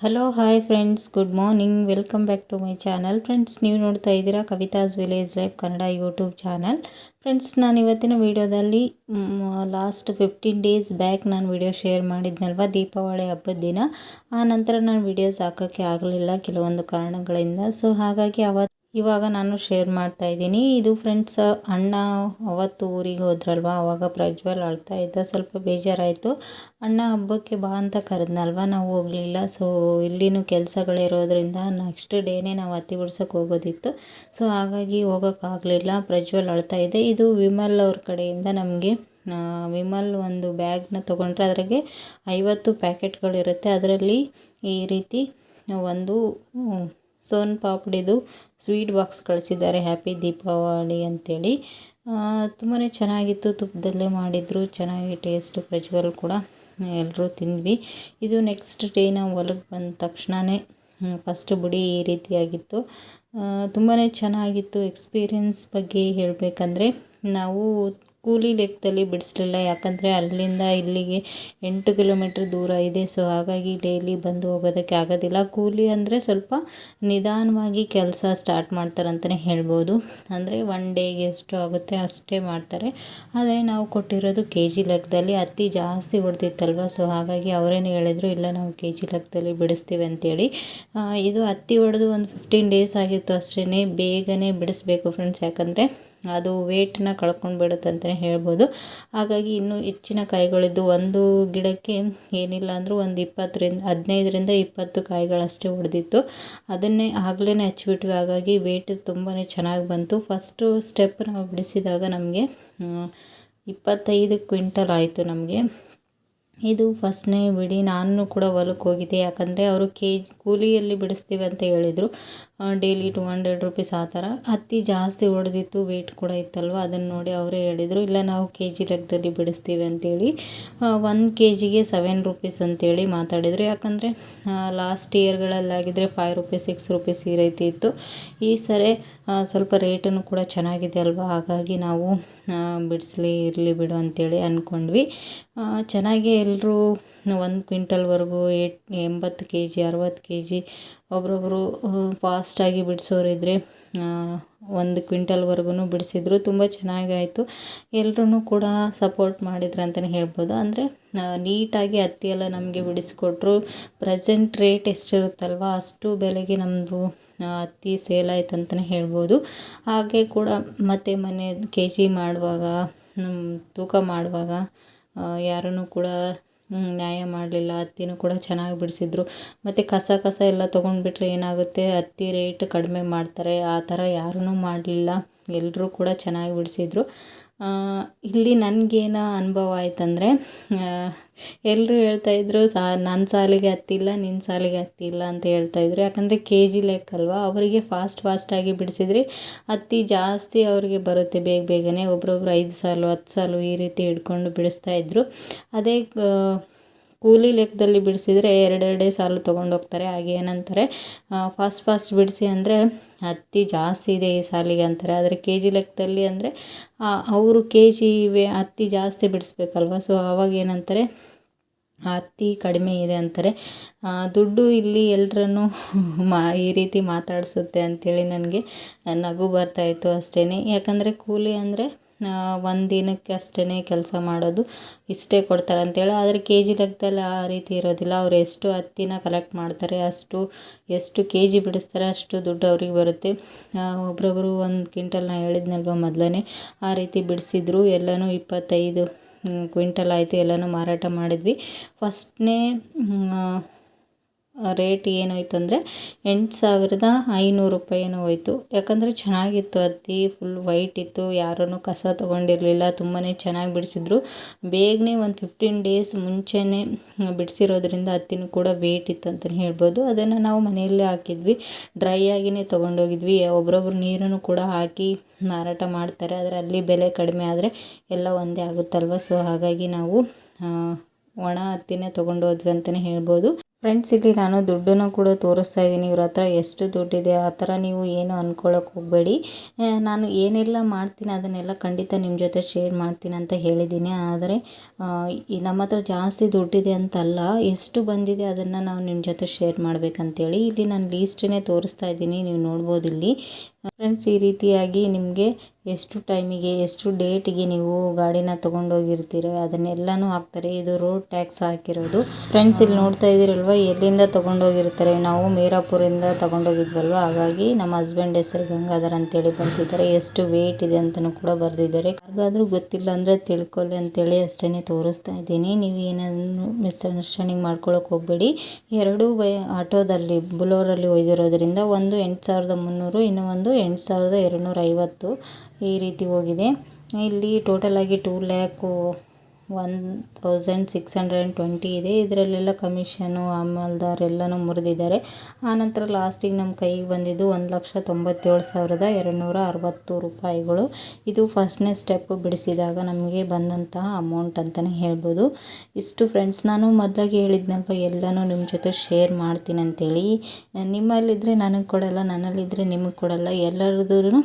Hello hi friends good morning welcome back to my channel friends ನೀವು ನೋಡ್ತಾ ಇದ್ದೀರಾ Kavitha's village life Kannada YouTube channel friends ನಾನು ಇವತ್ತಿನ ವಿಡಿಯೋದಲ್ಲಿ ಲಾಸ್ಟ್ ಫಿಫ್ಟೀನ್ ಡೇಸ್ ಬ್ಯಾಕ್ ನಾನು video share ಮಾಡಿದ್ನಲ್ವ ದೀಪಾವಳಿ ಹಬ್ಬದ ದಿನ. ಆ ನಂತರ ನಾನು ವಿಡಿಯೋಸ್ ಹಾಕೋಕ್ಕೆ ಆಗಲಿಲ್ಲ ಕೆಲವೊಂದು ಕಾರಣಗಳಿಂದ. ಸೊ ಹಾಗಾಗಿ ಅವತ್ತು ಇವಾಗ ನಾನು ಶೇರ್ ಮಾಡ್ತಾ ಇದ್ದೀನಿ. ಇದು ಫ್ರೆಂಡ್ಸ್ ಅಣ್ಣ ಅವತ್ತು ಊರಿಗೆ ಹೋದ್ರಲ್ವ? ಅವಾಗ ಪ್ರಜ್ವಲ್ ಅಳ್ತಾ ಇದ್ದ. ಸ್ವಲ್ಪ ಬೇಜಾರಾಯಿತು. ಅಣ್ಣ ಹಬ್ಬಕ್ಕೆ ಬಾ ಅಂತ ಕರೆದ್ನಲ್ವ? ನಾವು ಹೋಗಲಿಲ್ಲ. ಸೊ ಇಲ್ಲಿನೂ ಕೆಲಸಗಳಿರೋದ್ರಿಂದ ನೆಕ್ಸ್ಟ್ ಡೇನೇ ನಾವು ಹತ್ತಿ ಬಿಡ್ಸೋಕೆ ಹೋಗೋದಿತ್ತು. ಸೊ ಹಾಗಾಗಿ ಹೋಗೋಕ್ಕಾಗಲಿಲ್ಲ ಪ್ರಜ್ವಲ್ ಅಳ್ತಾ ಇದೆ ಇದು ವಿಮಲ್ ಅವ್ರ ಕಡೆಯಿಂದ ನಮಗೆ ವಿಮಲ್ ಒಂದು ಬ್ಯಾಗ್ನ ತೊಗೊಂಡ್ರೆ ಅದ್ರಾಗೆ ಐವತ್ತು ಪ್ಯಾಕೆಟ್ಗಳಿರುತ್ತೆ. ಅದರಲ್ಲಿ ಈ ರೀತಿ ಒಂದು ಸೋನ್ ಪಾಪಡಿದು ಸ್ವೀಟ್ ಬಾಕ್ಸ್ ಕಳಿಸಿದ್ದಾರೆ ಹ್ಯಾಪಿ ದೀಪಾವಳಿ ಅಂತೇಳಿ. ತುಂಬಾ ಚೆನ್ನಾಗಿತ್ತು, ತುಪ್ಪದಲ್ಲೇ ಮಾಡಿದರು, ಚೆನ್ನಾಗಿ ಟೇಸ್ಟ್, ಪ್ರಜ್ವಲ್ ಕೂಡ ಎಲ್ಲರೂ ತಿಂದ್ವಿ. ಇದು ನೆಕ್ಸ್ಟ್ ಡೇ ನಾವು ಹೊಲಕ್ಕೆ ಬಂದ ತಕ್ಷಣವೇ ಫಸ್ಟ್ ಬುಡಿ ಈ ರೀತಿಯಾಗಿತ್ತು. ತುಂಬಾ ಚೆನ್ನಾಗಿತ್ತು ಎಕ್ಸ್ಪೀರಿಯೆನ್ಸ್ ಬಗ್ಗೆ ಹೇಳಬೇಕಂದ್ರೆ, ನಾವು ಕೂಲಿ ಲೆಕ್ಕದಲ್ಲಿ ಬಿಡಿಸ್ಲಿಲ್ಲ. ಯಾಕಂದರೆ ಅಲ್ಲಿಂದ ಇಲ್ಲಿಗೆ ಎಂಟು ಕಿಲೋಮೀಟ್ರ್ ದೂರ ಇದೆ. ಸೊ, ಹಾಗಾಗಿ ಡೈಲಿ ಬಂದು ಹೋಗೋದಕ್ಕೆ ಆಗೋದಿಲ್ಲ. ಕೂಲಿ ಅಂದರೆ ಸ್ವಲ್ಪ ನಿಧಾನವಾಗಿ ಕೆಲಸ ಸ್ಟಾರ್ಟ್ ಮಾಡ್ತಾರೆ ಅಂತಲೇ ಹೇಳ್ಬೋದು. ಅಂದರೆ ಒನ್ ಡೇಗೆ ಎಷ್ಟು ಆಗುತ್ತೆ ಅಷ್ಟೇ ಮಾಡ್ತಾರೆ. ಆದರೆ ನಾವು ಕೊಟ್ಟಿರೋದು ಕೆ ಜಿ ಲೆಕ್ಕದಲ್ಲಿ ಅತಿ ಜಾಸ್ತಿ ಹೊಡೆದಿತ್ತಲ್ವ ಸೊ, ಹಾಗಾಗಿ ಅವರೇನು ಹೇಳಿದ್ರು, ಇಲ್ಲ, ನಾವು ಕೆ ಜಿ ಲೆಕ್ಕದಲ್ಲಿ ಬಿಡಿಸ್ತೀವಿ ಅಂತೇಳಿ. ಇದು ಹತ್ತಿ ಹೊಡೆದು ಒಂದು ಫಿಫ್ಟೀನ್ ಡೇಸ್ ಆಗಿತ್ತು ಅಷ್ಟೇ ಬೇಗನೆ ಬಿಡಿಸ್ಬೇಕು ಫ್ರೆಂಡ್ಸ್ ಯಾಕಂದರೆ ಅದು ವೇಟ್ನ ಕಳ್ಕೊಂಡು ಬಿಡುತ್ತೆ ಅಂತಲೇ ಹೇಳ್ಬೋದು. ಹಾಗಾಗಿ ಇನ್ನೂ ಹೆಚ್ಚಿನ ಕಾಯಿಗಳಿದ್ದು ಒಂದು ಗಿಡಕ್ಕೆ ಏನಿಲ್ಲ ಅಂದರೂ ಒಂದು ಇಪ್ಪತ್ತರಿಂದ ಹದಿನೈದರಿಂದ ಇಪ್ಪತ್ತು ಕಾಯಿಗಳಷ್ಟೇ ಹೊಡೆದಿತ್ತು ಅದನ್ನೇ ಆಗಲೇ ಹಚ್ಚಿಬಿಟ್ವಿ. ಹಾಗಾಗಿ ವೇಟ್ ತುಂಬಾ ಚೆನ್ನಾಗಿ ಬಂತು. ಫಸ್ಟು ಸ್ಟೆಪ್ ನಾವು ಬಿಡಿಸಿದಾಗ ನಮಗೆ ಇಪ್ಪತ್ತೈದು ಕ್ವಿಂಟಲ್ ಆಯಿತು ನಮಗೆ. ಇದು ಫಸ್ಟ್ನೇ ಬಿಡಿ. ನಾನು ಕೂಡ ಹೊಲಕ್ಕೆ ಹೋಗಿದ್ದೆ. ಯಾಕಂದರೆ ಅವರು ಕೆ ಜಿ ಕೂಲಿಯಲ್ಲಿ ಬಿಡಿಸ್ತೀವಿ ಅಂತ ಹೇಳಿದರು. ಡೈಲಿ ಟು ಹಂಡ್ರೆಡ್ ರುಪೀಸ್ ಆ ಥರ. ಹತ್ತಿ ಜಾಸ್ತಿ ಹೊಡೆದಿತ್ತು ವೆಯ್ಟ್ ಕೂಡ ಇತ್ತಲ್ವ? ಅದನ್ನು ನೋಡಿ ಅವರೇ ಹೇಳಿದರು, ಇಲ್ಲ, ನಾವು ಕೆ ಜಿ ಲೆಕ್ಕದಲ್ಲಿ ಬಿಡಿಸ್ತೀವಿ ಅಂತೇಳಿ ಒಂದು ಕೆ ಜಿಗೆ ಸೆವೆನ್ ರುಪೀಸ್ ಅಂತೇಳಿ ಮಾತಾಡಿದರು. ಯಾಕಂದರೆ ಲಾಸ್ಟ್ ಇಯರ್ಗಳಲ್ಲಾಗಿದ್ದರೆ ಫೈವ್ ರುಪೀಸ್ ಸಿಕ್ಸ್ ರುಪೀಸ್ ಈ ರೀತಿ ಇತ್ತು. ಈ ಸರಿ ಸ್ವಲ್ಪ ರೇಟನ್ನು ಕೂಡ ಚೆನ್ನಾಗಿದೆ ಅಲ್ವಾ? ಹಾಗಾಗಿ ನಾವು ಬಿಡಿಸ್ಲಿ, ಇರಲಿ ಬಿಡು ಅಂತೇಳಿ ಅಂದ್ಕೊಂಡ್ವಿ ಚೆನ್ನಾಗಿ ಎಲ್ಲರೂ ಒಂದು ಕ್ವಿಂಟಲ್ವರೆಗೂ ಏಟ್, ಎಂಬತ್ತು ಕೆ ಜಿ ಅರವತ್ತು ಕೆ ಜಿ ಒಬ್ರೊಬ್ಬರು ಫಾಸ್ಟಾಗಿ ಬಿಡಿಸೋರಿದ್ರೆ ಒಂದು ಕ್ವಿಂಟಲ್ವರೆಗೂ ಬಿಡಿಸಿದ್ರು. ತುಂಬ ಚೆನ್ನಾಗಾಯಿತು. ಎಲ್ರೂ ಕೂಡ ಸಪೋರ್ಟ್ ಮಾಡಿದ್ರು ಅಂತಲೇ ಹೇಳ್ಬೋದು. ಅಂದರೆ ನೀಟಾಗಿ ಹತ್ತಿ ಎಲ್ಲ ನಮಗೆ ಬಿಡಿಸ್ಕೊಟ್ರು. ಪ್ರೆಸೆಂಟ್ ರೇಟ್ ಎಷ್ಟಿರುತ್ತಲ್ವ, ಅಷ್ಟು ಬೆಲೆಗೆ ನಮ್ಮದು ಹತ್ತಿ ಸೇಲ್ ಆಯ್ತು ಅಂತಲೇ ಹೇಳ್ಬೋದು. ಹಾಗೆ ಕೂಡ ಮತ್ತೆ ಮನೆ ಕೆ ಜಿ ಮಾಡುವಾಗ ತೂಕ ಮಾಡುವಾಗ ಯಾರೂ ಕೂಡ ನ್ಯಾಯ ಮಾಡಲಿಲ್ಲ ಹತ್ತಿನೂ ಕೂಡ ಚೆನ್ನಾಗಿ ಬಿಡಿಸಿದ್ರು. ಮತ್ತು ಕಸ ಕಸ ಎಲ್ಲ ತೊಗೊಂಡ್ಬಿಟ್ರೆ ಏನಾಗುತ್ತೆ? ಹತ್ತಿ ರೇಟ್ ಕಡಿಮೆ ಮಾಡ್ತಾರೆ. ಆ ಥರ ಯಾರೂ ಮಾಡಲಿಲ್ಲ. ಎಲ್ಲರೂ ಕೂಡ ಚೆನ್ನಾಗಿ ಬಿಡಿಸಿದ್ರು. ಇಲ್ಲಿ ನನಗೇನು ಅನುಭವ ಆಯ್ತಂದರೆ ಎಲ್ಲರೂ ಹೇಳ್ತಾಯಿದ್ರು ಸಾ ನನ್ನ ಸಾಲಿಗೆ ಹತ್ತಿಲ್ಲ ನಿನ್ನ ಸಾಲಿಗೆ ಹತ್ತಿಲ್ಲ ಅಂತ ಹೇಳ್ತಾಯಿದ್ರು ಯಾಕಂದರೆ ಕೆ ಜಿ ಲೆಕ್ಕ ಅವರಿಗೆ ಫಾಸ್ಟ್ ಫಾಸ್ಟಾಗಿ ಬಿಡಿಸಿದ್ರೆ ಹತ್ತಿ ಜಾಸ್ತಿ ಅವರಿಗೆ ಬರುತ್ತೆ ಬೇಗ ಬೇಗನೆ. ಒಬ್ರೊಬ್ರು ಐದು ಸಾಲು, ಹತ್ತು ಸಾಲು ಈ ರೀತಿ ಹಿಡ್ಕೊಂಡು ಬಿಡಿಸ್ತಾಯಿದ್ರು ಅದೇ ಕೂಲಿ ಲೆಕ್ಕದಲ್ಲಿ ಬಿಡಿಸಿದರೆ ಎರಡೆರಡೇ ಸಾಲು ತೊಗೊಂಡೋಗ್ತಾರೆ ಹಾಗೆ ಏನಂತಾರೆ ಫಾಸ್ಟ್ ಫಾಸ್ಟ್ ಬಿಡಿಸಿ ಅಂದರೆ ಹತ್ತಿ ಜಾಸ್ತಿ ಇದೆ ಈ ಸಾಲಿಗೆ ಅಂತಾರೆ. ಆದರೆ ಕೆ ಜಿ ಲೆಕ್ಕದಲ್ಲಿ ಅಂದರೆ ಅವರು ಕೆ ಜಿ ಹತ್ತಿ ಜಾಸ್ತಿ ಬಿಡಿಸ್ಬೇಕಲ್ವ? ಸೊ ಅವಾಗ ಏನಂತಾರೆ ಹತ್ತಿ ಕಡಿಮೆ ಇದೆ ಅಂತಾರೆ. ದುಡ್ಡು ಇಲ್ಲಿ ಎಲ್ಲರನ್ನು ಮಾ, ಈ ರೀತಿ ಮಾತಾಡಿಸುತ್ತೆ ಅಂಥೇಳಿ ನನಗೆ ನಗು ಬರ್ತಾಯಿತ್ತು ಅಷ್ಟೇ ಯಾಕಂದರೆ ಕೂಲಿ ಅಂದರೆ ಒಂದು ದಿನಕ್ಕೆ ಅಷ್ಟೇ ಕೆಲಸ ಮಾಡೋದು ಇಷ್ಟೇ ಕೊಡ್ತಾರೆ ಅಂತೇಳಿ. ಆದರೆ ಕೆ ಜಿ ಲೆಕ್ಕದಲ್ಲಿ ಆ ರೀತಿ ಇರೋದಿಲ್ಲ. ಅವ್ರು ಎಷ್ಟು ಹತ್ತಿನ ಕಲೆಕ್ಟ್ ಮಾಡ್ತಾರೆ, ಅಷ್ಟು, ಎಷ್ಟು ಕೆ ಜಿ ಬಿಡಿಸ್ತಾರೆ, ಅಷ್ಟು ದುಡ್ಡು ಅವ್ರಿಗೆ ಬರುತ್ತೆ. ಒಬ್ರೊಬ್ಬರು ಒಂದು ಕ್ವಿಂಟಲ್ನ ಹೇಳಿದ್ನಲ್ವ ಮೊದಲನೇ? ಆ ರೀತಿ ಬಿಡಿಸಿದ್ರು. ಎಲ್ಲನೂ ಇಪ್ಪತ್ತೈದು ಕ್ವಿಂಟಲ್ ಆಯಿತು. ಎಲ್ಲನೂ ಮಾರಾಟ ಮಾಡಿದ್ವಿ. ಫಸ್ಟ್ನೇ ರೇಟ್ ಏನಾಯ್ತು ಅಂದರೆ ಎಂಟು ಸಾವಿರದ ಐನೂರು ರೂಪಾಯಿ ಏನೋ ಹೋಯ್ತು. ಯಾಕಂದರೆ ಚೆನ್ನಾಗಿತ್ತು ಹತ್ತಿ ಫುಲ್ ವೈಟ್ ಇತ್ತು. ಯಾರೂ ಕಸ ತೊಗೊಂಡಿರಲಿಲ್ಲ. ತುಂಬಾ ಚೆನ್ನಾಗಿ ಬಿಡಿಸಿದ್ರು. ಬೇಗನೆ ಒಂದು ಫಿಫ್ಟೀನ್ ಡೇಸ್ ಮುಂಚೆನೇ ಬಿಡಿಸಿರೋದ್ರಿಂದ ಹತ್ತಿನೂ ಕೂಡ ವೇಟ್ ಇತ್ತು ಅಂತಲೇ ಹೇಳ್ಬೋದು. ಅದನ್ನು ನಾವು ಮನೆಯಲ್ಲೇ ಹಾಕಿದ್ವಿ. ಡ್ರೈ ಆಗಿನೇ ತೊಗೊಂಡೋಗಿದ್ವಿ. ಒಬ್ರೊಬ್ರು ನೀರನ್ನು ಕೂಡ ಹಾಕಿ ಮಾರಾಟ ಮಾಡ್ತಾರೆ. ಆದರೆ ಅಲ್ಲಿ ಬೆಲೆ ಕಡಿಮೆ ಆದರೆ ಎಲ್ಲ ಒಂದೇ ಆಗುತ್ತಲ್ವ? ಸೊ ಹಾಗಾಗಿ ನಾವು ಒಣ ಹತ್ತಿನೇ ತೊಗೊಂಡೋದ್ವಿ ಅಂತಲೇ ಹೇಳ್ಬೋದು. ಫ್ರೆಂಡ್ಸ್ ಇಲ್ಲಿ ನಾನು ದುಡ್ಡನ್ನು ಕೂಡ ತೋರಿಸ್ತಾ ಇದ್ದೀನಿ. ಇವ್ರ ಹತ್ರ ಎಷ್ಟು ದುಡ್ಡಿದೆ, ಆ ಥರ ನೀವು ಏನು ಅಂದ್ಕೊಳ್ಳೋಕೆ ಹೋಗಬೇಡಿ. ನಾನು ಏನೆಲ್ಲ ಮಾಡ್ತೀನಿ ಅದನ್ನೆಲ್ಲ ಖಂಡಿತ ನಿಮ್ಮ ಜೊತೆ ಶೇರ್ ಮಾಡ್ತೀನಿ ಅಂತ ಹೇಳಿದ್ದೀನಿ. ಆದರೆ ನಮ್ಮ ಹತ್ರ ಜಾಸ್ತಿ ದುಡ್ಡಿದೆ ಅಂತಲ್ಲ, ಎಷ್ಟು ಬಂದಿದೆ ಅದನ್ನು ನಾವು ನಿಮ್ಮ ಜೊತೆ ಶೇರ್ ಮಾಡಬೇಕಂತೇಳಿ ಇಲ್ಲಿ ನಾನು ಲೀಸ್ಟನ್ನೇ ತೋರಿಸ್ತಾ ಇದ್ದೀನಿ. ನೀವು ನೋಡ್ಬೋದು ಇಲ್ಲಿ. ಫ್ರೆಂಡ್ಸ್ ಈ ರೀತಿಯಾಗಿ ನಿಮಗೆ ಎಷ್ಟು ಟೈಮಿಗೆ ಎಷ್ಟು ಡೇಟಿಗೆ ನೀವು ಗಾಡಿನ ತೊಗೊಂಡೋಗಿರ್ತೀರ ಅದನ್ನೆಲ್ಲನೂ ಹಾಕ್ತಾರೆ. ಇದು ರೋಡ್ ಟ್ಯಾಕ್ಸ್ ಹಾಕಿರೋದು. ಫ್ರೆಂಡ್ಸ್ ಇಲ್ಲಿ ನೋಡ್ತಾ ಇದ್ದೀರಲ್ವ, ಎಲ್ಲಿಂದ ತೊಗೊಂಡೋಗಿರ್ತಾರೆ? ನಾವು ಮೀರಾಪುರಿಂದ ತೊಗೊಂಡೋಗಿದ್ವಲ್ವ? ಹಾಗಾಗಿ ನಮ್ಮ ಹಸ್ಬೆಂಡ್ ಹೆಸರು ಗಂಗಾಧರ್ ಅಂತೇಳಿ ಬರ್ತಿದ್ದಾರೆ ಎಷ್ಟು ವೇಟ್ ಇದೆ ಅಂತಲೂ ಕೂಡ ಬರೆದಿದ್ದಾರೆ. ಯಾರಿಗಾದ್ರೂ ಗೊತ್ತಿಲ್ಲ ಅಂದರೆ ತಿಳ್ಕೊಳ್ಳಿ ಅಂತೇಳಿ ಅಷ್ಟೇ ತೋರಿಸ್ತಾ ಇದ್ದೀನಿ. ನೀವು ಏನನ್ನು ಮಿಸ್ಅಂಡರ್ಸ್ಟ್ಯಾಂಡಿಂಗ್ ಮಾಡ್ಕೊಳಕ್ಕೆ ಹೋಗಬೇಡಿ. ಎರಡು ಬೈ ಆಟೋದಲ್ಲಿ, ಬುಲೋರಲ್ಲಿ ಒಯ್ದಿರೋದ್ರಿಂದ ಒಂದು ಎಂಟು ಸಾವಿರದ ಮುನ್ನೂರು, ಇನ್ನೂ ಒಂದು ಎಂಟು ಸಾವಿರದ ಎರಡುನೂರ ಐವತ್ತು ಈ ರೀತಿ ಹೋಗಿದೆ. ಇಲ್ಲಿ ಟೋಟಲಾಗಿ two lakh one thousand six hundred and twenty ಇದೆ. ಇದರಲ್ಲೆಲ್ಲ ಕಮಿಷನು ಅಮಲ್ದಾರ್ ಎಲ್ಲನೂ ಮುರಿದಿದ್ದಾರೆ. ಆನಂತರ ಲಾಸ್ಟಿಗೆ ನಮ್ಮ ಕೈಗೆ ಬಂದಿದ್ದು ಒಂದು ಲಕ್ಷ ತೊಂಬತ್ತೇಳು ಸಾವಿರದ ಎರಡುನೂರ ಅರವತ್ತು ರೂಪಾಯಿಗಳು. ಇದು ಫಸ್ಟ್ನೇ ಸ್ಟೆಪ್ ಬಿಡಿಸಿದಾಗ ನಮಗೆ ಬಂದಂತಹ ಅಮೌಂಟ್ ಅಂತಲೇ ಹೇಳ್ಬೋದು. ಇಷ್ಟು ಫ್ರೆಂಡ್ಸ್ ನಾನು ಮೊದಲಾಗಿ ಹೇಳಿದ್ನಲ್ವ, ಎಲ್ಲನೂ ನಿಮ್ಮ ಜೊತೆ ಶೇರ್ ಮಾಡ್ತೀನಿ ಅಂತೇಳಿ. ನಿಮ್ಮಲ್ಲಿದ್ದರೆ ನನಗೆ ಕೊಡಲ್ಲ ನನ್ನಲ್ಲಿದ್ದರೆ ನಿಮಗೆ ಕೊಡಲ್ಲ ಎಲ್ಲರದ್ದು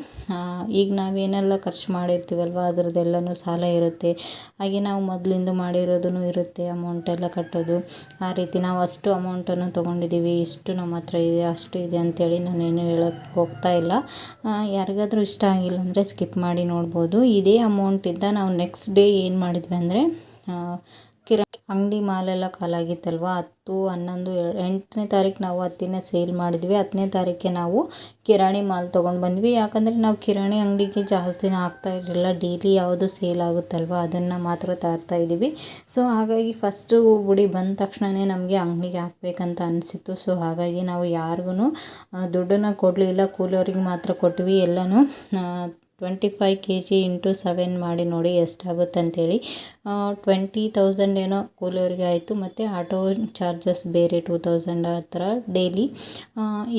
ಈಗ ನಾವೇನೆಲ್ಲ ಖರ್ಚು ಮಾಡಿರ್ತೀವಲ್ವ? ಅದರದ್ದೆಲ್ಲನೂ ಸಾಲ ಇರುತ್ತೆ. ಹಾಗೆ ನಾವು ಮೊದಲಿಂದ ಮಾಡಿರೋದೂ ಇರುತ್ತೆ ಅಮೌಂಟೆಲ್ಲ ಕಟ್ಟೋದು. ಆ ರೀತಿ ನಾವು ಅಷ್ಟು ಅಮೌಂಟನ್ನು ತೊಗೊಂಡಿದ್ದೀವಿ, ಇಷ್ಟು ನಮ್ಮ ಹತ್ರ ಇದೆ, ಅಷ್ಟು ಇದೆ ಅಂಥೇಳಿ ನಾನೇನು ಹೇಳೋಕ್ಕೆ ಹೋಗ್ತಾ ಇಲ್ಲ. ಯಾರಿಗಾದರೂ ಇಷ್ಟ ಆಗಿಲ್ಲ ಅಂದರೆ ಸ್ಕಿಪ್ ಮಾಡಿ ನೋಡ್ಬೋದು. ಇದೇ ಅಮೌಂಟಿಂದ ನಾವು ನೆಕ್ಸ್ಟ್ ಡೇ ಏನು ಮಾಡಿದ್ವಿ ಅಂದರೆ ಕಿರಾ ಅಂಗಡಿ ಮಾಲೆಲ್ಲ ಖಾಲಾಗಿತ್ತಲ್ವ ಹತ್ತು, ಹನ್ನೊಂದು ಎಂಟನೇ ತಾರೀಕು ನಾವು ಹತ್ತಿನ ಸೇಲ್ ಮಾಡಿದ್ವಿ. ಹತ್ತನೇ ತಾರೀಕೆ ನಾವು ಕಿರಾಣಿ ಮಾಲ್ ತೊಗೊಂಡು ಬಂದ್ವಿ. ಯಾಕಂದರೆ ನಾವು ಕಿರಾಣಿ ಅಂಗಡಿಗೆ ಜಾಸ್ತಿ ಹಾಕ್ತಾ ಇರಲಿಲ್ಲ. ಡೈಲಿ ಯಾವುದು ಸೇಲ್ ಆಗುತ್ತಲ್ವ? ಅದನ್ನು ಮಾತ್ರ ತರ್ತಾ ಇದ್ದೀವಿ. ಸೊ, ಹಾಗಾಗಿ ಫಸ್ಟು ಗುಡಿ ಬಂದ ತಕ್ಷಣವೇ ನಮಗೆ ಅಂಗಡಿಗೆ ಹಾಕ್ಬೇಕಂತ ಅನಿಸಿತ್ತು. ಸೊ, ಹಾಗಾಗಿ ನಾವು ಯಾರಿಗೂ ದುಡ್ಡನ್ನು ಕೊಡಲಿಲ್ಲ. ಕೂಲಿಯವ್ರಿಗೆ ಮಾತ್ರ ಕೊಟ್ವಿ. ಎಲ್ಲನೂ twenty five K G into seven ಮಾಡಿ ನೋಡಿ ಎಷ್ಟಾಗುತ್ತೆ ಅಂತೇಳಿ ಟ್ವೆಂಟಿ ತೌಸಂಡ್ ಏನೋ ಕೂಲಿಯವರಿಗೆ ಆಯಿತು, ಮತ್ತು ಆಟೋ ಚಾರ್ಜಸ್ ಬೇರೆ ಟೂ ತೌಸಂಡ್ ಆ ಥರ ಡೈಲಿ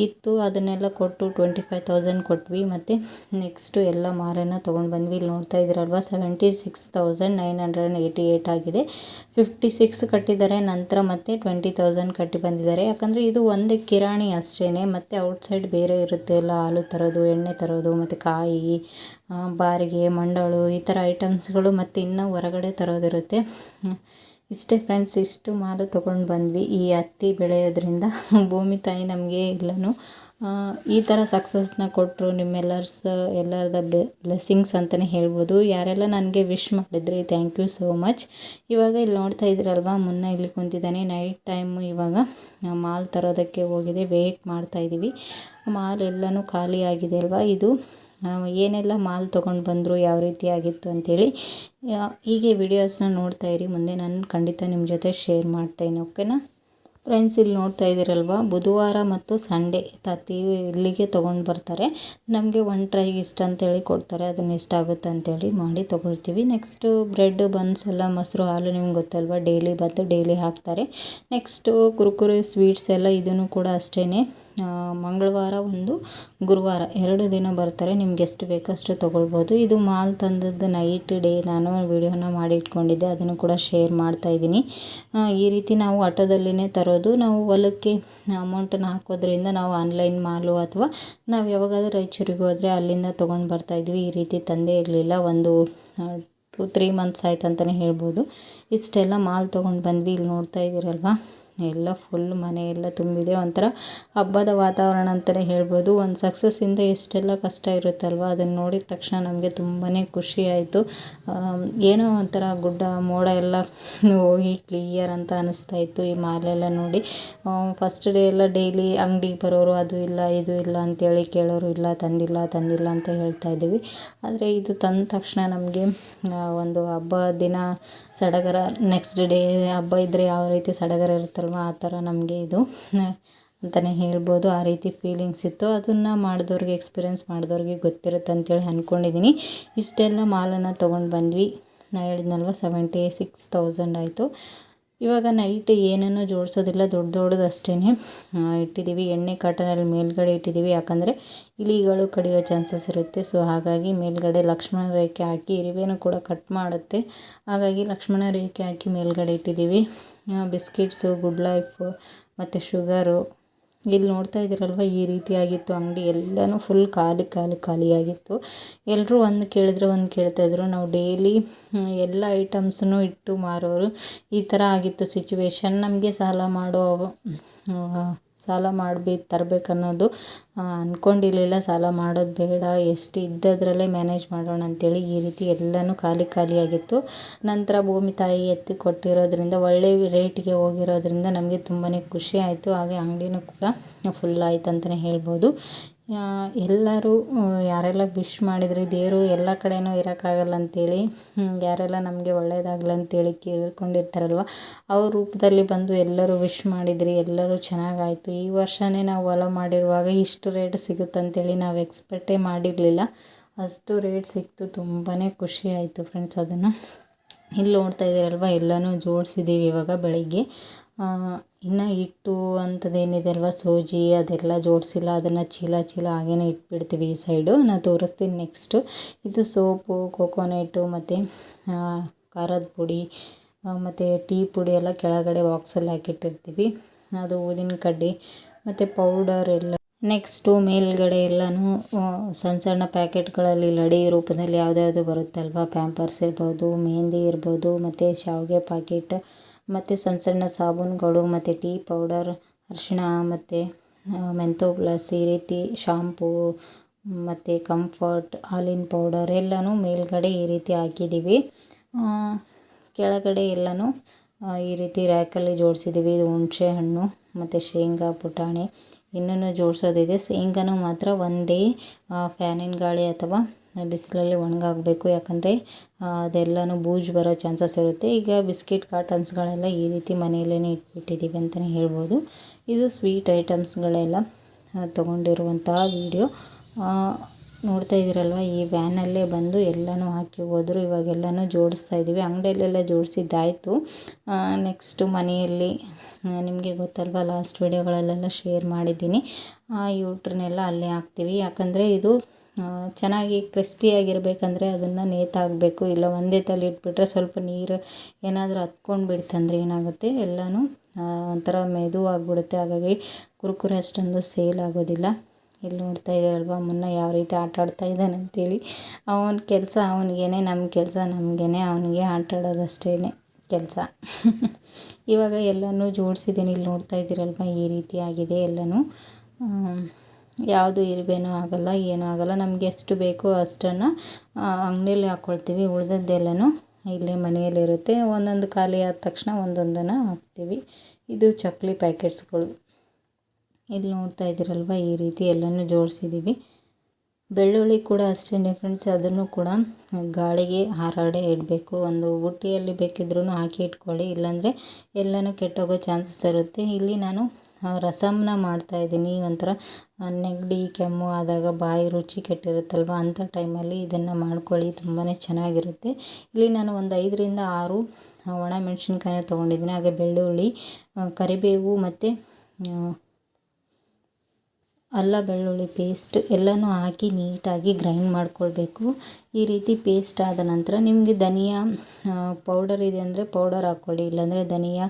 ಇತ್ತು, ಅದನ್ನೆಲ್ಲ ಕೊಟ್ಟು ಟ್ವೆಂಟಿ ಫೈವ್ ತೌಸಂಡ್ ಕೊಟ್ವಿ. ಮತ್ತು ನೆಕ್ಸ್ಟು ಎಲ್ಲ ಮಾರನ್ನು ತೊಗೊಂಡು ಬಂದ್ವಿ. ಇಲ್ಲಿ ನೋಡ್ತಾ ಇದ್ದೀರಲ್ವ seventy six thousand nine hundred eighty eight ಆಗಿದೆ. ಫಿಫ್ಟಿ ಸಿಕ್ಸ್ ಕಟ್ಟಿದ್ದಾರೆ, ನಂತರ ಮತ್ತೆ ಟ್ವೆಂಟಿ ತೌಸಂಡ್ ಕಟ್ಟಿ ಬಂದಿದ್ದಾರೆ. ಯಾಕಂದರೆ ಇದು ಒಂದೇ ಕಿರಾಣಿ ಅಷ್ಟೇ ಮತ್ತು ಔಟ್ಸೈಡ್ ಬೇರೆ ಇರುತ್ತೆ ಎಲ್ಲ ಹಾಲು ತರೋದು, ಎಣ್ಣೆ ತರೋದು, ಮತ್ತು ಕಾಯಿ ಬಾರಿಗೆ, ಮಂಡಳು, ಈ ಥರ ಐಟಮ್ಸ್ಗಳು ಮತ್ತು ಇನ್ನೂ ಹೊರಗಡೆ ತರೋದಿರುತ್ತೆ. ಇಷ್ಟೇ ಫ್ರೆಂಡ್ಸ್ ಇಷ್ಟು ಮಾಲು ತೊಗೊಂಡು ಬಂದ್ವಿ. ಈ ಹತ್ತಿ ಬೆಳೆಯೋದ್ರಿಂದ ಭೂಮಿ ತಾಯಿ ನಮಗೆ ಎಲ್ಲನೂ ಈ ಥರ ಸಕ್ಸಸ್ನ ಕೊಟ್ಟರು ನಿಮ್ಮೆಲ್ಲರ್ಸ್, ಎಲ್ಲರದ ಬ್ಲೆಸ್ಸಿಂಗ್ಸ್ ಅಂತಲೇ ಹೇಳ್ಬೋದು. ಯಾರೆಲ್ಲ ನನಗೆ ವಿಶ್ ಮಾಡಿದ್ರಿ ಥ್ಯಾಂಕ್ ಯು ಸೋ ಮಚ್ ಇವಾಗ ಇಲ್ಲಿ ನೋಡ್ತಾ ಇದ್ದೀರಲ್ವ, ಮುನ್ನ ಇಲ್ಲಿ ಕುಂತಿದ್ದಾನೆ. ನೈಟ್ ಟೈಮು ಇವಾಗ ಮಾಲ್ ತರೋದಕ್ಕೆ ಹೋಗಿದೆ. ವೆಯ್ಟ್ ಮಾಡ್ತಾಯಿದ್ದೀವಿ ಮಾಲ್ ಎಲ್ಲನೂ ಖಾಲಿ ಆಗಿದೆ ಅಲ್ವಾ? ಇದು ಏನೆಲ್ಲ ಮಾಲ್ ತೊಗೊಂಡು ಬಂದರು, ಯಾವ ರೀತಿ ಆಗಿತ್ತು ಅಂಥೇಳಿ ಹೀಗೆ ವಿಡಿಯೋಸ್ನ ನೋಡ್ತಾ ಇರಿ. ಮುಂದೆ ನಾನು ಖಂಡಿತ ನಿಮ್ಮ ಜೊತೆ ಶೇರ್ ಮಾಡ್ತೇನೆ ಓಕೆನಾ ಫ್ರೆಂಡ್ಸ್ ಇಲ್ಲಿ ನೋಡ್ತಾ ಇದ್ದೀರಲ್ವ? ಬುಧವಾರ ಮತ್ತು ಸಂಡೇ ತತ್ತಿ ಇಲ್ಲಿಗೆ ತೊಗೊಂಡು ಬರ್ತಾರೆ. ನಮಗೆ ಒನ್ ಟ್ರೈಗೆ ಇಷ್ಟ ಅಂತೇಳಿ ಕೊಡ್ತಾರೆ. ಅದನ್ನು ಎಷ್ಟಾಗುತ್ತೆ ಅಂತೇಳಿ ಮಾಡಿ ತೊಗೊಳ್ತೀವಿ. ನೆಕ್ಸ್ಟು ಬ್ರೆಡ್ ಬನ್ಸ್ ಎಲ್ಲ, ಮೊಸರು, ಹಾಲು ನಿಮ್ಗೆ ಗೊತ್ತಲ್ವ? ಡೈಲಿ ಬಂದು ಡೈಲಿ ಹಾಕ್ತಾರೆ. ನೆಕ್ಸ್ಟು ಕುರುಕುರೆ ಸ್ವೀಟ್ಸ್ ಎಲ್ಲ ಇದನ್ನು ಕೂಡ ಅಷ್ಟೇ ಮಂಗಳವಾರ ಒಂದು, ಗುರುವಾರ ಎರಡು ದಿನ ಬರ್ತಾರೆ. ನಿಮ್ಗೆ ಎಷ್ಟು ಬೇಕಷ್ಟು ತೊಗೊಳ್ಬೋದು. ಇದು ಮಾಲ್ ತಂದದ್ದು ನೈಟ್ ಡೇ ನಾನು ವಿಡಿಯೋನ ಮಾಡಿ ಇಟ್ಕೊಂಡಿದ್ದೆ ಅದನ್ನು ಕೂಡ ಶೇರ್ ಮಾಡ್ತಾ ಇದ್ದೀನಿ. ಈ ರೀತಿ ನಾವು ಆಟೋದಲ್ಲಿನೇ ತರೋದು. ನಾವು ಹೊಲಕ್ಕೆ ಅಮೌಂಟನ್ನು ಹಾಕೋದ್ರಿಂದ ನಾವು ಆನ್ಲೈನ್ ಮಾಲು ಅಥವಾ ನಾವು ಯಾವಾಗಾದ್ರೂ ರಾಯಚೂರಿಗೆ ಹೋದರೆ ಅಲ್ಲಿಂದ ತೊಗೊಂಡು ಬರ್ತಾಯಿದ್ವಿ ಈ ರೀತಿ ತಂದೇ ಇರಲಿಲ್ಲ. ಒಂದು ಟು ತ್ರೀ ಮಂತ್ಸ್ ಆಯ್ತು ಅಂತಲೇ ಹೇಳ್ಬೋದು. ಇಷ್ಟೆಲ್ಲ ಮಾಲ್ ತೊಗೊಂಡು ಬಂದ್ವಿ. ಇಲ್ಲಿ ನೋಡ್ತಾ ಇದ್ದೀರಲ್ವ? ಎಲ್ಲ ಫುಲ್ ಮನೆ ಎಲ್ಲ ತುಂಬಿದೆ. ಒಂಥರ ಹಬ್ಬದ ವಾತಾವರಣ ಅಂತಲೇ ಹೇಳ್ಬೋದು. ಒಂದು ಸಕ್ಸಸ್ಸಿಂದ ಎಷ್ಟೆಲ್ಲ ಕಷ್ಟ ಇರುತ್ತಲ್ವ? ಅದನ್ನು ನೋಡಿದ ತಕ್ಷಣ ನಮಗೆ ತುಂಬಾ ಖುಷಿ ಆಯಿತು. ಏನೋ ಒಂಥರ ಗುಡ್ಡ ಮೋಡ ಎಲ್ಲ ಹೋಗಿ ಕ್ಲಿಯರ್ ಅಂತ ಅನ್ನಿಸ್ತಾ ಇತ್ತು ಈ ಮಾಲೆಲ್ಲ ನೋಡಿ. ಫಸ್ಟ್ ಡೇ ಎಲ್ಲ ಡೈಲಿ ಅಂಗಡಿಗೆ ಬರೋರು ಅದು ಇಲ್ಲ, ಇದು ಇಲ್ಲ ಅಂತೇಳಿ ಕೇಳೋರು ಇಲ್ಲ, ತಂದಿಲ್ಲ ತಂದಿಲ್ಲ ಅಂತ ಹೇಳ್ತಾ ಇದ್ದೀವಿ. ಆದರೆ ಇದು ತಂದ ತಕ್ಷಣ ನಮಗೆ ಒಂದು ಹಬ್ಬ ದಿನ ಸಡಗರ ನೆಕ್ಸ್ಟ್ ಡೇ ಹಬ್ಬ ಇದ್ದರೆ ಯಾವ ರೀತಿ ಸಡಗರ ಇರುತ್ತಲ್ವ ಆ ಥರ ನಮಗೆ ಇದು ಅಂತಲೇ ಹೇಳ್ಬೋದು. ಆ ರೀತಿ ಫೀಲಿಂಗ್ಸ್ ಇತ್ತು. ಅದನ್ನು ಮಾಡಿದವ್ರಿಗೆ ಎಕ್ಸ್ಪೀರಿಯೆನ್ಸ್ ಮಾಡಿದವ್ರಿಗೆ ಗೊತ್ತಿರುತ್ತೆ ಅಂತೇಳಿ ಅಂದ್ಕೊಂಡಿದ್ದೀನಿ ಇಷ್ಟೆಲ್ಲ ಮಾಲನ್ನು ತೊಗೊಂಡು ಬಂದ್ವಿ. ನಾ ಹೇಳಿದ್ನಲ್ವ ಸೆವೆಂಟಿ ಸಿಕ್ಸ್ ತೌಸಂಡ್ ಆಯಿತು. ಇವಾಗ ನೈಟ್ ಏನನ್ನೂ ಜೋಡಿಸೋದಿಲ್ಲ, ದೊಡ್ಡ ದೊಡ್ಡದು ಅಷ್ಟೇ ಇಟ್ಟಿದ್ದೀವಿ ಎಣ್ಣೆ ಕಾಟನಲ್ಲಿ ಮೇಲ್ಗಡೆ ಇಟ್ಟಿದ್ದೀವಿ ಯಾಕಂದರೆ ಇಲಿಗಳು ಕಡಿಯೋ ಚಾನ್ಸಸ್ ಇರುತ್ತೆ. ಸೊ ಹಾಗಾಗಿ ಮೇಲ್ಗಡೆ ಲಕ್ಷ್ಮಣ ರೇಖೆ ಹಾಕಿ ಇರುವೆನೂ ಕೂಡ ಕಟ್ ಮಾಡುತ್ತೆ. ಹಾಗಾಗಿ ಲಕ್ಷ್ಮಣ ರೇಖೆ ಹಾಕಿ ಮೇಲ್ಗಡೆ ಇಟ್ಟಿದ್ದೀವಿ ಬಿಸ್ಕಿಟ್ಸು, ಗುಡ್ ಲೈಫು, ಮತ್ತು ಶುಗರು ಇಲ್ಲಿ ನೋಡ್ತಾ ಇದ್ದೀರಲ್ವ, ಈ ರೀತಿಯಾಗಿತ್ತು ಅಂಗಡಿ. ಎಲ್ಲನೂ ಫುಲ್ ಖಾಲಿ ಖಾಲಿ, ಖಾಲಿಯಾಗಿತ್ತು. ಎಲ್ಲರೂ ಒಂದು ಕೇಳಿದ್ರೆ, ಒಂದು ಕೇಳ್ತಾಯಿದ್ರು ನಾವು ಡೈಲಿ ಎಲ್ಲ ಐಟಮ್ಸನ್ನು ಇಟ್ಟು ಮಾರೋರು ಈ ಥರ ಆಗಿತ್ತು ಸಿಚುವೇಶನ್ ನಮಗೆ ಸಾಲ ಮಾಡೋ ಸಾಲ ಮಾಡಿ ತರಬೇಕನ್ನೋದು ಅಂದ್ಕೊಂಡಿರಲಿಲ್ಲ ಸಾಲ ಮಾಡೋದು ಬೇಡ. ಎಷ್ಟು ಇದ್ದದ್ರಲ್ಲೇ ಮ್ಯಾನೇಜ್ ಮಾಡೋಣ ಅಂತೇಳಿ ಈ ರೀತಿ ಎಲ್ಲನೂ ಖಾಲಿ ಖಾಲಿಯಾಗಿತ್ತು ನಂತರ ಭೂಮಿ ತಾಯಿ ಎತ್ತಿ ಕೊಟ್ಟಿರೋದ್ರಿಂದ, ಒಳ್ಳೆ ರೇಟಿಗೆ ಹೋಗಿರೋದ್ರಿಂದ ನಮಗೆ ತುಂಬಾ ಖುಷಿ ಆಯಿತು. ಹಾಗೆ ಅಂಗಡಿನೂ ಕೂಡ ಫುಲ್ ಆಯ್ತು ಅಂತಲೇ ಹೇಳ್ಬೋದು. ಎಲ್ಲರೂ ಯಾರೆಲ್ಲ ವಿಶ್ ಮಾಡಿದರೆ, ದೇವರು ಎಲ್ಲ ಕಡೆಯೂ ಇರೋಕ್ಕಾಗಲ್ಲ ಅಂತೇಳಿ ಯಾರೆಲ್ಲ ನಮಗೆ ಒಳ್ಳೆಯದಾಗಲಿ ಅಂತೇಳಿ ಕೇಳ್ಕೊಂಡಿರ್ತಾರಲ್ವ ಅವ್ರ ರೂಪದಲ್ಲಿ ಬಂದು ಎಲ್ಲರೂ ವಿಶ್ ಮಾಡಿದ್ರಿ, ಎಲ್ಲರೂ ಚೆನ್ನಾಗಾಯಿತು. ಈ ವರ್ಷವೇ ನಾವು ಹೊಲ ಮಾಡಿರುವಾಗ ಇಷ್ಟು ರೇಟ್ ಸಿಗುತ್ತೆ ಅಂಥೇಳಿ ನಾವು ಎಕ್ಸ್ಪೆಕ್ಟೇ ಮಾಡಿರಲಿಲ್ಲ. ಅಷ್ಟು ರೇಟ್ ಸಿಕ್ತು ತುಂಬಾ ಖುಷಿ ಆಯಿತು ಫ್ರೆಂಡ್ಸ್ ಅದನ್ನು. ಇಲ್ಲಿ ನೋಡ್ತಾ ಇದ್ದೀರಲ್ವ, ಎಲ್ಲನೂ ಜೋಡಿಸಿದ್ದೀವಿ ಇವಾಗ ಬೆಳಿಗ್ಗೆ. ಇನ್ನು ಹಿಟ್ಟು ಅಂಥದ್ದೇನಿದೆ ಅಲ್ವ ಸೂಜಿ ಅದೆಲ್ಲ ಜೋಡಿಸಿಲ್ಲ, ಅದನ್ನು ಚೀಲ ಚೀಲ ಹಾಗೇ ಇಟ್ಬಿಡ್ತೀವಿ ಈ ಸೈಡು ನಾನು ತೋರಿಸ್ತೀನಿ ನೆಕ್ಸ್ಟು ಇದು ಸೋಪು ಕೋಕೋನೆಟ್ಟು ಮತ್ತು ಖಾರದ ಪುಡಿ ಮತ್ತು ಟೀ ಪುಡಿ ಎಲ್ಲ ಕೆಳಗಡೆ ಬಾಕ್ಸಲ್ಲಿ ಹಾಕಿಟ್ಟಿರ್ತೀವಿ. ಅದು ಊದಿನ ಕಡ್ಡಿ, ಮತ್ತು ಪೌಡರ್ ಎಲ್ಲ. ನೆಕ್ಸ್ಟು ಮೇಲ್ಗಡೆ ಎಲ್ಲನೂ ಸಣ್ಣ ಸಣ್ಣ ಪ್ಯಾಕೆಟ್ಗಳಲ್ಲಿ ಲಡಿ ರೂಪದಲ್ಲಿ ಯಾವುದ್ಯಾವುದು ಬರುತ್ತಲ್ವ? ಪ್ಯಾಂಪರ್ಸ್ ಇರ್ಬೋದು ಮೆಹಂದಿ ಇರ್ಬೋದು, ಮತ್ತು ಶಾವಿಗೆ ಪ್ಯಾಕೆಟ್ ಮತ್ತು ಸಣ್ಣ ಸಣ್ಣ ಸಾಬೂನುಗಳು, ಮತ್ತು ಟೀ ಪೌಡರ್, ಅರಿಶಿಣ, ಮತ್ತು ಮೆಂತೋ ಪ್ಲಸ್ ಈ ರೀತಿ ಶಾಂಪೂ, ಮತ್ತು ಕಂಫರ್ಟ್, ಹಾಲಿನ ಪೌಡರ್ ಎಲ್ಲನೂ ಮೇಲ್ಗಡೆ ಈ ರೀತಿ ಹಾಕಿದ್ದೀವಿ. ಕೆಳಗಡೆ ಎಲ್ಲನೂ ಈ ರೀತಿ ರ್ಯಾಕಲ್ಲಿ ಜೋಡಿಸಿದ್ದೀವಿ. ಇದು ಹುಣಸೆ ಹಣ್ಣು, ಮತ್ತು ಶೇಂಗಾ, ಪುಟಾಣಿ ಇನ್ನೂ ಜೋಡಿಸೋದಿದೆ. ಶೇಂಗಾನು ಮಾತ್ರ ಒಂದೇ ಫ್ಯಾನಿನ ಗಾಳಿ ಅಥವಾ ಬಿಸಿಲಲ್ಲಿ ಒಣಗಾಗಬೇಕು. ಯಾಕಂದರೆ ಅದೆಲ್ಲನೂ ಬೂಜು ಬರೋ ಚಾನ್ಸಸ್ ಇರುತ್ತೆ. ಈಗ ಬಿಸ್ಕಿಟ್ ಕಾಟನ್ಸ್ಗಳೆಲ್ಲ ಈ ರೀತಿ ಮನೆಯಲ್ಲೇ ಇಟ್ಬಿಟ್ಟಿದ್ದೀವಿ ಅಂತಲೇ ಹೇಳ್ಬೋದು. ಇದು ಸ್ವೀಟ್ ಐಟಮ್ಸ್ಗಳೆಲ್ಲ ತೊಗೊಂಡಿರುವಂತಹ ವೀಡಿಯೋ. ನೋಡ್ತಾ ಇದ್ದೀರಲ್ವ, ಈ ವ್ಯಾನಲ್ಲೇ ಬಂದು ಎಲ್ಲನೂ ಹಾಕಿ ಹೋದರು, ಇವಾಗೆಲ್ಲನೂ ಜೋಡಿಸ್ತಾ ಇದ್ದೀವಿ. ಅಂಗಡಿಯಲ್ಲೆಲ್ಲ ಜೋಡಿಸಿದ್ದಾಯಿತು. ನೆಕ್ಸ್ಟು ಮನೆಯಲ್ಲಿ ನಿಮಗೆ ಗೊತ್ತಲ್ವ ಲಾಸ್ಟ್ ವೀಡಿಯೋಗಳಲ್ಲೆಲ್ಲ ಶೇರ್ ಮಾಡಿದ್ದೀನಿ. ಯೂಟ್ರನ್ನೆಲ್ಲ ಅಲ್ಲೇ ಹಾಕ್ತೀವಿ. ಯಾಕಂದರೆ ಇದು ಚೆನ್ನಾಗಿ ಕ್ರಿಸ್ಪಿಯಾಗಿರಬೇಕಂದ್ರೆ ಅದನ್ನು ನೇತಾಕಬೇಕು ಇಲ್ಲ ಒಂದೇ ತಲೆ ಇಟ್ಬಿಟ್ರೆ ಸ್ವಲ್ಪ ನೀರು ಏನಾದರೂ ಹತ್ಕೊಂಡು ಬಿಡ್ತಂದ್ರೆ ಏನಾಗುತ್ತೆ? ಎಲ್ಲನೂ ಒಂಥರ ಮೆದುವಾಗಿಬಿಡುತ್ತೆ ಹಾಗಾಗಿ ಕುರುಕುರೆ ಅಷ್ಟೊಂದು ಸೇಲ್ ಆಗೋದಿಲ್ಲ. ಇಲ್ಲಿ ನೋಡ್ತಾ ಇದ್ದೀರಲ್ವ ಮುನ್ನ ಯಾವ ರೀತಿ ಆಟ ಆಡ್ತಾ ಇದ್ದಾನೆ ಅಂತೇಳಿ. ಅವನ ಕೆಲಸ ಅವನಿಗೇನೆ ನಮ್ಮ ಕೆಲಸ ನಮಗೇನೆ, ಅವನಿಗೆ ಆಟ ಆಡೋದಷ್ಟೇ ಕೆಲಸ. ಇವಾಗ ಎಲ್ಲನೂ ಜೋಡಿಸಿದ್ದೀನಿ. ಇಲ್ಲಿ ನೋಡ್ತಾ ಇದ್ದೀರಲ್ವ, ಈ ರೀತಿ ಆಗಿದೆ ಎಲ್ಲನೂ. ಯಾವುದು ಇರಬೇನು ಆಗಲ್ಲ, ಏನೂ ಆಗಲ್ಲ. ನಮಗೆ ಎಷ್ಟು ಬೇಕೋ ಅಷ್ಟನ್ನು ಅಂಗಡಿಯಲ್ಲಿ ಹಾಕ್ಕೊಳ್ತೀವಿ ಉಳಿದದ್ದೆಲ್ಲನೂ ಇಲ್ಲೇ ಮನೆಯಲ್ಲಿರುತ್ತೆ. ಒಂದೊಂದು ಖಾಲಿ ಆದ ತಕ್ಷಣ ಒಂದೊಂದನ್ನು ಹಾಕ್ತೀವಿ. ಇದು ಚಕ್ಲಿ ಪ್ಯಾಕೆಟ್ಸ್ಗಳು. ಇಲ್ಲಿ ನೋಡ್ತಾ ಇದ್ದೀರಲ್ವ, ಈ ರೀತಿ ಎಲ್ಲನೂ ಜೋಡಿಸಿದ್ದೀವಿ ಬೆಳ್ಳುಳ್ಳಿ ಕೂಡ ಅಷ್ಟೇ ಫ್ರೆಂಡ್ಸ್ ಅದನ್ನು ಕೂಡ ಗಾಳಿಗೆ ಹಾರಾಡೆ ಇಡಬೇಕು. ಒಂದು ಬುಟ್ಟಿಯಲ್ಲಿ ಬೇಕಿದ್ರೂ ಹಾಕಿ ಇಟ್ಕೊಳ್ಳಿ. ಇಲ್ಲಾಂದರೆ ಎಲ್ಲನೂ ಕೆಟ್ಟೋಗೋ ಚಾನ್ಸಸ್ ಇರುತ್ತೆ. ಇಲ್ಲಿ ನಾನು ರಸಮ್ನ ಮಾಡ್ತಾಯಿದ್ದೀನಿ ಒಂಥರ ನೆಗಡಿ, ಕೆಮ್ಮು ಆದಾಗ ಬಾಯಿ ರುಚಿ ಕೆಟ್ಟಿರುತ್ತಲ್ವ? ಅಂಥ ಟೈಮಲ್ಲಿ ಇದನ್ನು ಮಾಡ್ಕೊಳ್ಳಿ. ತುಂಬಾ ಚೆನ್ನಾಗಿರುತ್ತೆ. ಇಲ್ಲಿ ನಾನು ಒಂದು ಐದರಿಂದ ಆರು ಒಣ ಮೆಣಸಿನ್ಕಾಯಿನ ತೊಗೊಂಡಿದ್ದೀನಿ. ಹಾಗೆ ಬೆಳ್ಳುಳ್ಳಿ ಕರಿಬೇವು ಮತ್ತು ಅಲ್ಲ ಬೆಳ್ಳುಳ್ಳಿ ಪೇಸ್ಟ್ ಎಲ್ಲನೂ ಹಾಕಿ ನೀಟಾಗಿ ಗ್ರೈಂಡ್ ಮಾಡ್ಕೊಳ್ಬೇಕು. ಈ ರೀತಿ ಪೇಸ್ಟ್ ಆದ ನಂತರ ನಿಮಗೆ ಧನಿಯಾ ಪೌಡರ್ ಇದೆ ಅಂದರೆ ಪೌಡರ್ ಹಾಕ್ಕೊಳ್ಳಿ. ಇಲ್ಲಾಂದರೆ ಧನಿಯಾ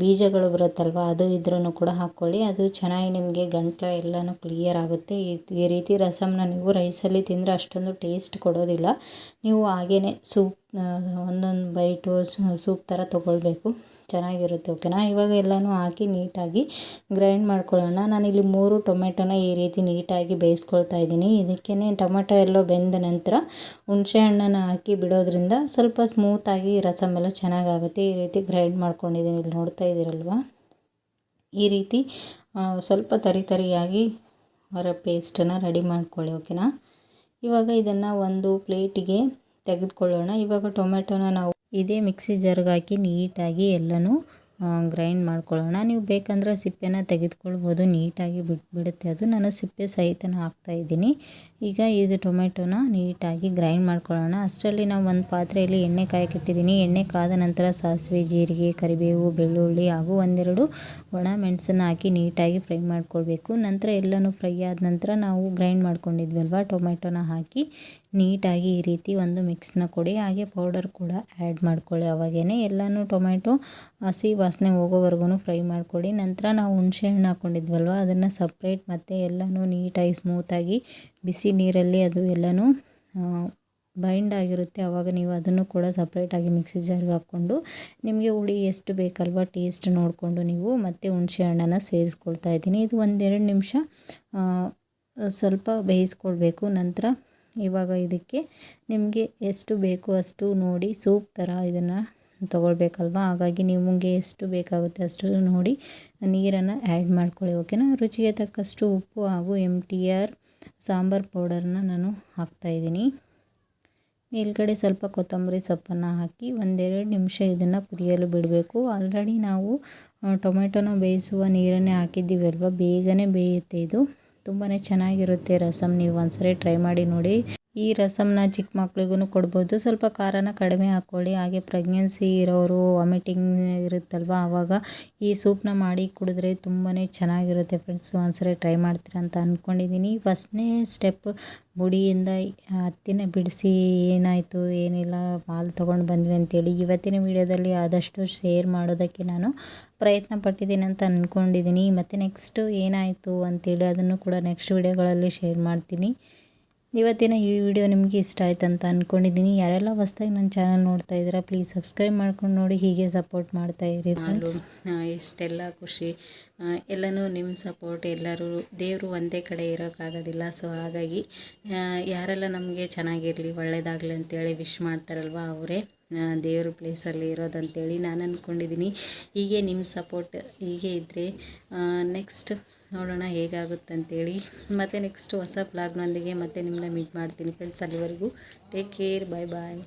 ಬೀಜಗಳು ಬರುತ್ತಲ್ವ, ಅದು ಇದ್ರೂ ಕೂಡ ಹಾಕ್ಕೊಳ್ಳಿ. ಅದು ಚೆನ್ನಾಗಿ ನಿಮಗೆ ಗಂಟ್ಲು ಎಲ್ಲನೂ ಕ್ಲಿಯರ್ ಆಗುತ್ತೆ. ಈ ರೀತಿ ರಸಮನ್ನ ನೀವು ರೈಸಲ್ಲಿ ತಿಂದರೆ ಅಷ್ಟೊಂದು ಟೇಸ್ಟ್ ಕೊಡೋದಿಲ್ಲ. ನೀವು ಹಾಗೇ ಸೂಪ್ ಒಂದೊಂದು ಬೈಟು ಸೂಪ್ ಥರ ತೊಗೊಳ್ಬೇಕು. ಚೆನ್ನಾಗಿರುತ್ತೆ ಓಕೆನಾ ಇವಾಗ ಎಲ್ಲನೂ ಹಾಕಿ ನೀಟಾಗಿ ಗ್ರೈಂಡ್ ಮಾಡ್ಕೊಳ್ಳೋಣ. ನಾನಿಲ್ಲಿ ಮೂರು ಟೊಮೆಟೊನ ಈ ರೀತಿ ನೀಟಾಗಿ ಬೇಯಿಸ್ಕೊಳ್ತಾ ಇದ್ದೀನಿ. ಇದಕ್ಕೇ ಟೊಮೆಟೊ ಎಲ್ಲ ಬೆಂದ ನಂತರ ಹುಣಸೆ ಹಣ್ಣನ್ನು ಹಾಕಿ ಬಿಡೋದ್ರಿಂದ ಸ್ವಲ್ಪ ಸ್ಮೂತಾಗಿ ರಸಮ್ ಎಲ್ಲ ಚೆನ್ನಾಗಾಗುತ್ತೆ. ಈ ರೀತಿ ಗ್ರೈಂಡ್ ಮಾಡ್ಕೊಂಡಿದ್ದೀನಿ. ಇಲ್ಲಿ ನೋಡ್ತಾ ಇದ್ದೀರಲ್ವ? ಈ ರೀತಿ ಸ್ವಲ್ಪ ತರಿ ತರಿಯಾಗಿ ಹೊರ ಪೇಸ್ಟನ್ನು ರೆಡಿ ಮಾಡ್ಕೊಳ್ಳಿ ಓಕೆನಾ ಇವಾಗ ಇದನ್ನು ಒಂದು ಪ್ಲೇಟಿಗೆ ತೆಗೆದುಕೊಳ್ಳೋಣ. ಇವಾಗ ಟೊಮೆಟೊನ ನಾವು ಇದೇ ಮಿಕ್ಸಿ ಜಾರ್ಗೆ ಹಾಕಿ ನೀಟಾಗಿ ಎಲ್ಲನೂ ಗ್ರೈಂಡ್ ಮಾಡ್ಕೊಳ್ಳೋಣ. ನೀವು ಬೇಕಂದರೆ ಸಿಪ್ಪೆನ ತೆಗೆದುಕೊಳ್ಬೋದು, ನೀಟಾಗಿ ಬಿಟ್ಬಿಡುತ್ತೆ ಅದು. ನಾನು ಸಿಪ್ಪೆ ಸಹಿತನ ಹಾಕ್ತಾ ಇದ್ದೀನಿ. ಈಗ ಇದು ಟೊಮೆಟೊನ ನೀಟಾಗಿ ಗ್ರೈಂಡ್ ಮಾಡ್ಕೊಳ್ಳೋಣ. ಅಷ್ಟರಲ್ಲಿ ನಾವು ಒಂದು ಪಾತ್ರೆಯಲ್ಲಿ ಎಣ್ಣೆ ಕಾಯಕ್ಕಿಟ್ಟಿದ್ದೀನಿ ಎಣ್ಣೆ ಕಾದ ನಂತರ ಸಾಸಿವೆ, ಜೀರಿಗೆ, ಕರಿಬೇವು, ಬೆಳ್ಳುಳ್ಳಿ ಹಾಗೂ ಒಂದೆರಡು ಒಣ ಮೆಣಸನ್ನು ಹಾಕಿ ನೀಟಾಗಿ ಫ್ರೈ ಮಾಡ್ಕೊಳ್ಬೇಕು. ನಂತರ ಎಲ್ಲನೂ ಫ್ರೈ ಆದ ನಂತರ ನಾವು ಗ್ರೈಂಡ್ ಮಾಡ್ಕೊಂಡಿದ್ವಲ್ವ, ಟೊಮೆಟೊನ ಹಾಕಿ ನೀಟಾಗಿ ಈ ರೀತಿ ಒಂದು ಮಿಕ್ಸ್ನ ಕೊಡಿ. ಹಾಗೆ ಪೌಡರ್ ಕೂಡ ಆ್ಯಡ್ ಮಾಡ್ಕೊಳ್ಳಿ ಅವಾಗೇ ಎಲ್ಲನೂ ಟೊಮೆಟೊ ಹಸಿ ವಾಸನೆ ಹೋಗೋವರೆಗೂ ಫ್ರೈ ಮಾಡಿಕೊಡಿ. ನಂತರ ನಾವು ಹುಣಸೆ ಹಣ್ಣು ಹಾಕ್ಕೊಂಡಿದ್ವಲ್ವ ಅದನ್ನು ಸಪ್ರೇಟ್ ಮತ್ತು ಎಲ್ಲನೂ ನೀಟಾಗಿ ಸ್ಮೂತಾಗಿ ಬಿಸಿ ನೀರಲ್ಲಿ ಅದು ಎಲ್ಲನೂ ಬೈಂಡ್ ಆಗಿರುತ್ತೆ. ಆವಾಗ ನೀವು ಅದನ್ನು ಕೂಡ ಸಪ್ರೇಟಾಗಿ ಮಿಕ್ಸಿ ಜಾರ್ಗೆ ಹಾಕ್ಕೊಂಡು ನಿಮಗೆ ಹುಳಿ ಎಷ್ಟು ಬೇಕಲ್ವ ಟೇಸ್ಟ್ ನೋಡಿಕೊಂಡು ನೀವು ಮತ್ತೆ ಹುಣಸೆ ಹಣ್ಣನ್ನು ಸೇರಿಸ್ಕೊಳ್ತಾ ಇದ್ದೀನಿ. ಇದು ಒಂದೆರಡು ನಿಮಿಷ ಸ್ವಲ್ಪ ಬೇಯಿಸ್ಕೊಳ್ಬೇಕು. ನಂತರ ಇವಾಗ ಇದಕ್ಕೆ ನಿಮಗೆ ಎಷ್ಟು ಬೇಕು ಅಷ್ಟು ನೋಡಿ ಸೂಪ್ ಥರ ಇದನ್ನು ತೊಗೊಳ್ಬೇಕಲ್ವ? ಹಾಗಾಗಿ ನಿಮಗೆ ಎಷ್ಟು ಬೇಕಾಗುತ್ತೆ ಅಷ್ಟು ನೋಡಿ ನೀರನ್ನು ಆ್ಯಡ್ ಮಾಡ್ಕೊಳ್ಳಿ ಓಕೆನಾ ರುಚಿಗೆ ತಕ್ಕಷ್ಟು ಉಪ್ಪು ಹಾಗೂ ಎಂ ಟಿ ಆರ್ ಸಾಂಬಾರು ಪೌಡರನ್ನ ನಾನು ಹಾಕ್ತಾಯಿದ್ದೀನಿ ಮೇಲ್ಗಡೆ ಸ್ವಲ್ಪ ಕೊತ್ತಂಬರಿ ಸೊಪ್ಪನ್ನು ಹಾಕಿ ಒಂದೆರಡು ನಿಮಿಷ ಇದನ್ನು ಕುದಿಯಲು ಬಿಡಬೇಕು. ಆಲ್ರೆಡಿ ನಾವು ಟೊಮೆಟೊನ ಬೇಯಿಸುವ ನೀರನ್ನೇ ಹಾಕಿದ್ದೀವಿ ಅಲ್ವಾ? ಬೇಗನೆ ಬೇಯುತ್ತೆ ಇದು. ತುಂಬಾ ಚೆನ್ನಾಗಿರುತ್ತೆ ರಸಮ್ ನೀವು ಒಂದ್ಸರಿ ಟ್ರೈ ಮಾಡಿ ನೋಡಿ. ಈ ರಸಮ್ನ ಚಿಕ್ಕ ಮಕ್ಳಿಗೂ ಕೊಡ್ಬೋದು. ಸ್ವಲ್ಪ ಖಾರನ ಕಡಿಮೆ ಹಾಕ್ಕೊಳ್ಳಿ. ಹಾಗೆ ಪ್ರೆಗ್ನೆನ್ಸಿ ಇರೋರು ವಾಮಿಟಿಂಗ್ ಇರುತ್ತಲ್ವ? ಆವಾಗ ಈ ಸೂಪ್ನ ಮಾಡಿ ಕುಡಿದ್ರೆ ತುಂಬಾ ಚೆನ್ನಾಗಿರುತ್ತೆ ಫ್ರೆಂಡ್ಸ್ ಒಂದ್ಸರಿ ಟ್ರೈ ಮಾಡ್ತೀರಾ ಅಂತ ಅಂದ್ಕೊಂಡಿದ್ದೀನಿ ಫಸ್ಟ್ನೇ ಸ್ಟೆಪ್ ಬುಡಿಯಿಂದ ಹತ್ತಿನ ಬಿಡಿಸಿ ಏನಾಯಿತು, ಏನಿಲ್ಲ, ಹಾಲು ತೊಗೊಂಡು ಬಂದ್ವಿ ಅಂತೇಳಿ ಇವತ್ತಿನ ವಿಡಿಯೋದಲ್ಲಿ ಆದಷ್ಟು ಶೇರ್ ಮಾಡೋದಕ್ಕೆ ನಾನು ಪ್ರಯತ್ನ ಪಟ್ಟಿದ್ದೀನಿ ಅಂತ ಅಂದ್ಕೊಂಡಿದ್ದೀನಿ ಮತ್ತು ನೆಕ್ಸ್ಟು ಏನಾಯಿತು ಅಂತೇಳಿ ಅದನ್ನು ಕೂಡ ನೆಕ್ಸ್ಟ್ ವಿಡಿಯೋಗಳಲ್ಲಿ ಶೇರ್ ಮಾಡ್ತೀನಿ. ಇವತ್ತಿನ ಈ ವಿಡಿಯೋ ನಿಮಗೆ ಇಷ್ಟ ಆಯ್ತು ಅಂತ ಅಂದ್ಕೊಂಡಿದ್ದೀನಿ ಯಾರೆಲ್ಲ ಹೊಸ್ದಾಗಿ ನನ್ನ ಚಾನಲ್ ನೋಡ್ತಾ ಇದ್ದೀರಾ ಪ್ಲೀಸ್ ಸಬ್ಸ್ಕ್ರೈಬ್ ಮಾಡ್ಕೊಂಡು ನೋಡಿ, ಹೀಗೆ ಸಪೋರ್ಟ್ ಮಾಡ್ತಾ ಇರಿ ಫ್ರೆಂಡ್ಸ್ ಇಷ್ಟೆಲ್ಲ ಖುಷಿ. ಎಲ್ಲನೂ ನಿಮ್ಮ ಸಪೋರ್ಟ್ ಎಲ್ಲರೂ ದೇವರು ಒಂದೇ ಕಡೆ ಇರೋಕ್ಕಾಗೋದಿಲ್ಲ ಸೊ ಹಾಗಾಗಿ ಯಾರೆಲ್ಲ ನಮಗೆ ಚೆನ್ನಾಗಿರಲಿ, ಒಳ್ಳೇದಾಗಲಿ ಅಂತೇಳಿ ವಿಶ್ ಮಾಡ್ತಾರಲ್ವ ಅವರೇ ದೇವ್ರ ಪ್ಲೇಸಲ್ಲಿ ಇರೋದಂತೇಳಿ ನಾನು ಅಂದ್ಕೊಂಡಿದ್ದೀನಿ ಹೀಗೆ ನಿಮ್ಮ ಸಪೋರ್ಟ್ ಹೀಗೆ ಇದ್ದರೆ ನೆಕ್ಸ್ಟ್ ನೋಡೋಣ ಹೇಗಾಗುತ್ತೆ ಅಂತೇಳಿ ಮತ್ತು ನೆಕ್ಸ್ಟ್ ಹೊಸ ಪ್ಲಾಗ್ನೊಂದಿಗೆ ಮತ್ತೆ ನಿಮ್ಮನ್ನ ಮೀಟ್ ಮಾಡ್ತೀನಿ ಫ್ರೆಂಡ್ಸ್ ಅಲ್ಲಿವರೆಗೂ. ಟೇಕ್ ಕೇರ್ ಬಾಯ್ ಬಾಯ್